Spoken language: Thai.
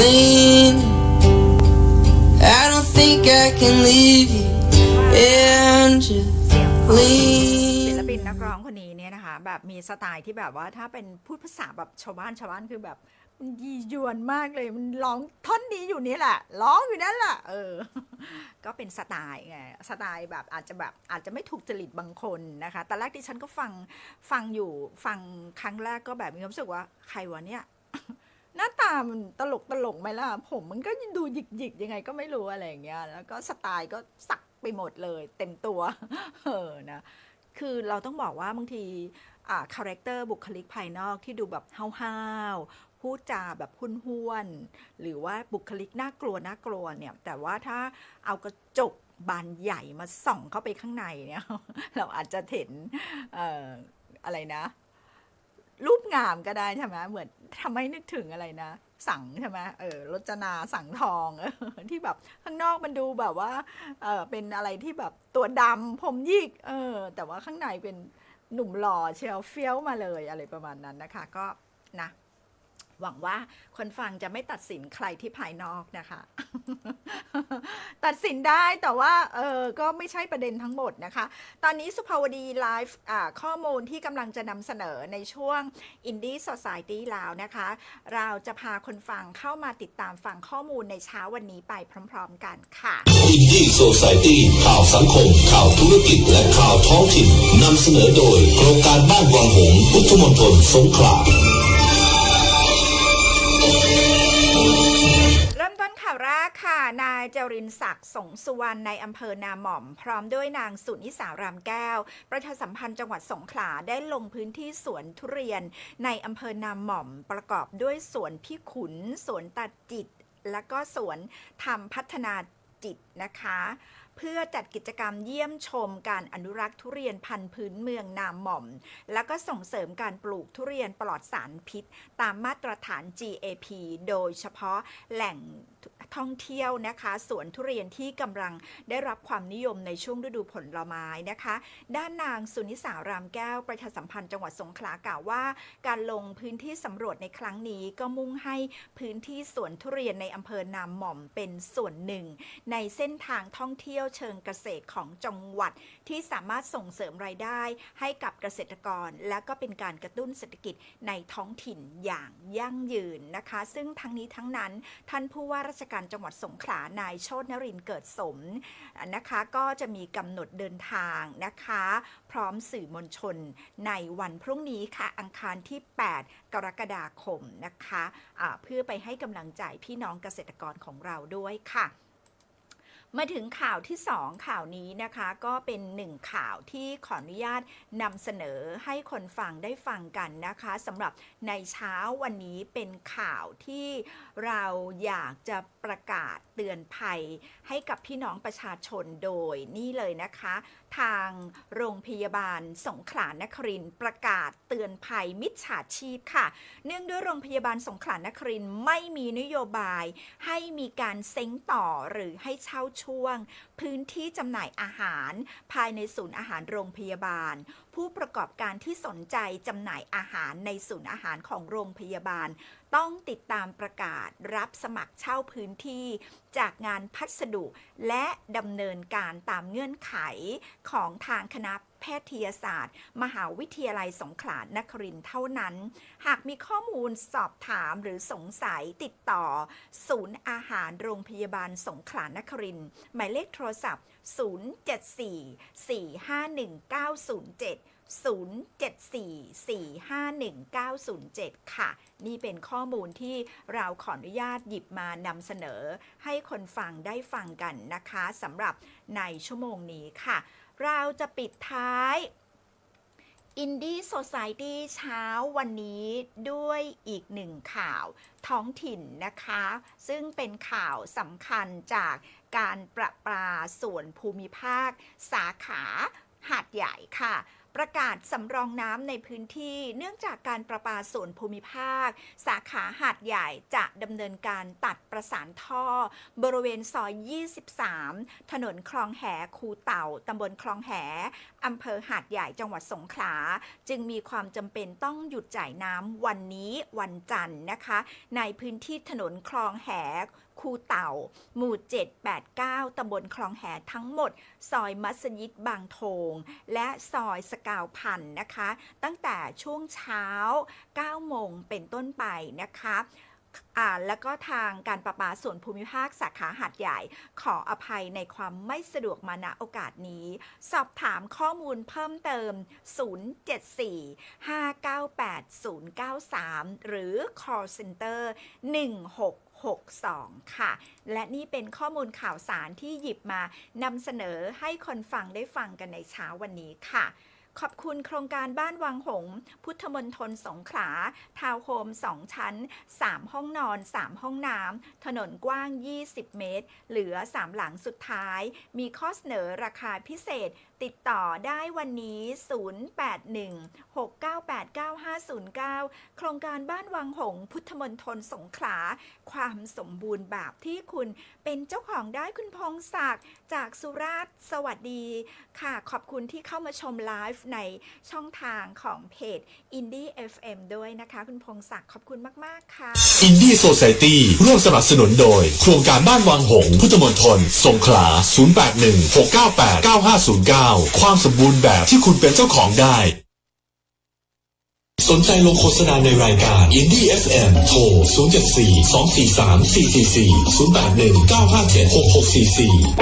lean. I don't think I can leave you ศิลปินนักร้องคนนี้เนี่ยนะคะแบบมีสไตล์ที่แบบว่าถ้าเป็นพูดภาษาแบบชาวบ้านชาวบ้านคือแบบมันยียวนมากเลยมันร้องท่อนนี้อยู่นี่แหละร้องอยู่นั่นแหละเออ ก็เป็นสไตล์ไงสไตล์แบบอาจจะแบบอาจจะไม่ถูกจริตบางคนนะคะแต่แรกที่ฉันก็ฟังฟังอยู่ฟังครั้งแรกก็แบบมีความรู้สึกว่าใครวะเนี่ย หน้าตามันตลกตลกไหมล่ะ ผมมันก็ดูหยิกหยิกยังไงก็ไม่รู้อะไรอย่างเงี้ย แล้วก็สไตล์ก็สักไปหมดเลย เต็มตัว เออนะ คือเราต้องบอกว่าบางทีอ่าคาแรคเตอร์บุคลิกภายนอกที่ดูแบบห้าวๆพูดจาแบบหุนห้วน หรือว่าบุคลิกน่ากลัวน่ากลัวเนี่ย แต่ว่าถ้าเอากระจกบานใหญ่มาส่องเข้าไปข้างในเนี่ย เราอาจจะเห็นอออะไรนะ รูปงามก็ได้ใช่ไหมเหมือนทำให้นึกถึงอะไรนะ สังใช่ไหมเออรจนาสังทองเออที่แบบข้างนอกมันดูแบบว่าเออเป็นอะไรที่แบบตัวดำผมยิกเออแต่ว่าข้างในเป็นหนุ่มหล่อเชลเฟี้ยวมาเลยอะไรประมาณนั้นนะคะ ก็นะ หวังว่าคนฟังจะไม่ตัดสินใครที่ภายนอกนะคะ ตัดสินได้แต่ว่าเออก็ไม่ใช่ประเด็นทั้งหมดนะคะ ตอนนี้สุภาวดีไลฟ์ข้อมูลที่กำลังจะนำเสนอในช่วง Indie Society แล้วนะคะ เราจะพาคนฟังเข้ามาติดตามฟังข้อมูลในเช้าวันนี้ไปพร้อม ๆ กันค่ะอินดี้โซซ i ตี้ข่าวสังคม ข่าวธุรกิจ และข่าวท้องถิ่นนำเสนอโดยโครงการบ้านวังหงพุทธมณฑลสงขลา ค่ะ นายจรินศักดิ์สงสุวรรณในอำเภอนาหม่อม พร้อมด้วยนางสุนิสารามแก้ว ประชาสัมพันธ์จังหวัดสงขลาได้ลงพื้นที่สวนทุเรียน ในอำเภอนาหม่อม ประกอบด้วยสวนพี่ขุน สวนตัดจิต และก็สวนทำพัฒนาจิตนะคะ เพื่อจัดกิจกรรมเยี่ยมชมการอนุรักษ์ทุเรียนพันธุ์พื้นเมืองนามหม่อม แล้วก็ส่งเสริมการปลูกทุเรียนปลอดสารพิษ ตามมาตรฐาน GAP โดยเฉพาะแหล่ง ท่องเที่ยวนะคะสวนทุเรียนที่กำลังได้รับความนิยมในช่วงฤดูผลไม้นะคะ ด้านนางสุนิสารามแก้วประชาสัมพันธ์จังหวัดสงขลากล่าวว่า การลงพื้นที่สำรวจในครั้งนี้ก็มุ่งให้พื้นที่สวนทุเรียนในอำเภอนามหม่อมเป็นส่วนหนึ่ง ในเส้นทางท่องเที่ยวเชิงเกษตรของจังหวัด ที่สามารถส่งเสริมรายได้ให้กับเกษตรกร และก็เป็นการกระตุ้นเศรษฐกิจในท้องถิ่นอย่างยั่งยืนนะคะ ซึ่งทั้งนี้ทั้งนั้นท่านผู้ว่าราชการจังหวัดสงขลานายโชตนรินเกิดสมนะคะ ก็จะมีกำหนดเดินทางนะคะ พร้อมสื่อมวลชนในวันพรุ่งนี้ค่ะอังคารที่ 8 กรกฎาคมนะคะะเพื่อไปให้กำลังใจพี่น้องเกษตรกรของเราด้วยค่ะ มาถึงข่าวที่ 2 ข่าวนี้นะคะก็เป็นหนึ่งข่าวที่ขออนุญาตนำเสนอให้คนฟังได้ฟังกันนะคะสำหรับในเช้าวันนี้เป็นข่าวที่เราอยากจะประกาศเตือนภัยให้กับพี่น้องประชาชนโดยนี่เลยนะคะ ทางโรงพยาบาลสงขลานครินประกาศเตือนภัยมิจฉาชีพค่ะ เนื่องด้วยโรงพยาบาลสงขลานครินไม่มีนโยบาย ให้มีการเซ้งต่อหรือให้เช่าช่วง พื้นที่จำหน่ายอาหาร ภายในศูนย์อาหารโรงพยาบาล ผู้ประกอบการที่สนใจจำหน่ายอาหารในศูนย์อาหารของโรงพยาบาล ต้องติดตามประกาศรับสมัครเช่าพื้นที่ จากงานพัสดุและดำเนินการตามเงื่อนไขของทางคณะ แพทยศาสตร์ มหาวิทยาลัยสงขลานครินทร์เท่านั้น หากมีข้อมูลสอบถามหรือสงสัยติดต่อ ศูนย์อาหารโรงพยาบาลสงขลานครินทร์หมายเลขโทรศัพท์ 074 451 907 074451907 ค่ะ นี่เป็นข้อมูลที่เราขออนุญาตหยิบมานำเสนอ ให้คนฟังได้ฟังกันนะคะสำหรับในชั่วโมงนี้ค่ะ เราจะปิดท้าย Indie Society เช้าวันนี้ด้วยอีกหนึ่งข่าวท้องถิ่นนะคะ ซึ่งเป็นข่าวสำคัญจากการประปาส่วนภูมิภาค สาขาหาดใหญ่ค่ะ ประกาศสำรองน้ำในพื้นที่ เนื่องจากการประปาส่วนภูมิภาค สาขาหาดใหญ่จะดำเนินการตัดประสานท่อ บริเวณซอย 23 ถนนคลองแหคูเต่าตำบลคลองแหอำเภอหาดใหญ่จังหวัดสงขลา จึงมีความจำเป็นต้องหยุดจ่ายน้ำวันนี้วันจันทร์นะคะ ในพื้นที่ถนนคลองแห คูเต่า หมู่ 7 8 9 ตำบลคลองแหทั้งหมด ซอยมัสยิดบางโทง และซอยสกาวพันนะคะ ตั้งแต่ช่วงเช้า 9 โมงเป็นต้นไปนะคะแล้วก็ทางการประปาส่วนภูมิภาคสาขาหาดใหญ่ ขออภัยในความไม่สะดวกมาณโอกาสนี้ สอบถามข้อมูลเพิ่มเติม 074-598-093 หรือ call center 62 ค่ะ และนี่เป็นข้อมูลข่าวสารที่หยิบมานำเสนอให้คนฟังได้ฟังกันในเช้าวันนี้ค่ะ ขอบคุณโครงการบ้านวังหงส์พุทธมณฑลสงขลา ทาวน์โฮม 2 ชั้น 3 ห้องนอน 3 ห้องน้ำ ถนนกว้าง 20 เมตร เหลือ 3 หลังสุดท้าย มีข้อเสนอราคาพิเศษ ติดต่อได้วันนี้ 081-698-9509 โครงการบ้านวังหงส์พุทธมณฑลสงขลา ความสมบูรณ์แบบที่คุณเป็นเจ้าของได้คุณพงศักดิ์จากสุราษฎร์สวัสดี ค่ะ ขอบคุณที่เข้ามาชมไลฟ์ในช่องทางของเพจ Indie FM ด้วยนะคะ คุณพงศักดิ์ขอบคุณมาก ๆ ค่ะอินดี้โซซ i ตี้ร่วมสนับสนุนโดย โครงการบ้านวังหง พุทธมณฑลสงขลา 0816989509 ความสมบูรณ์แบบที่คุณเป็นเจ้าของได้ สนใจลงโฆษณาในรายการ Indie FM โทร 074 243 444 081 957 6644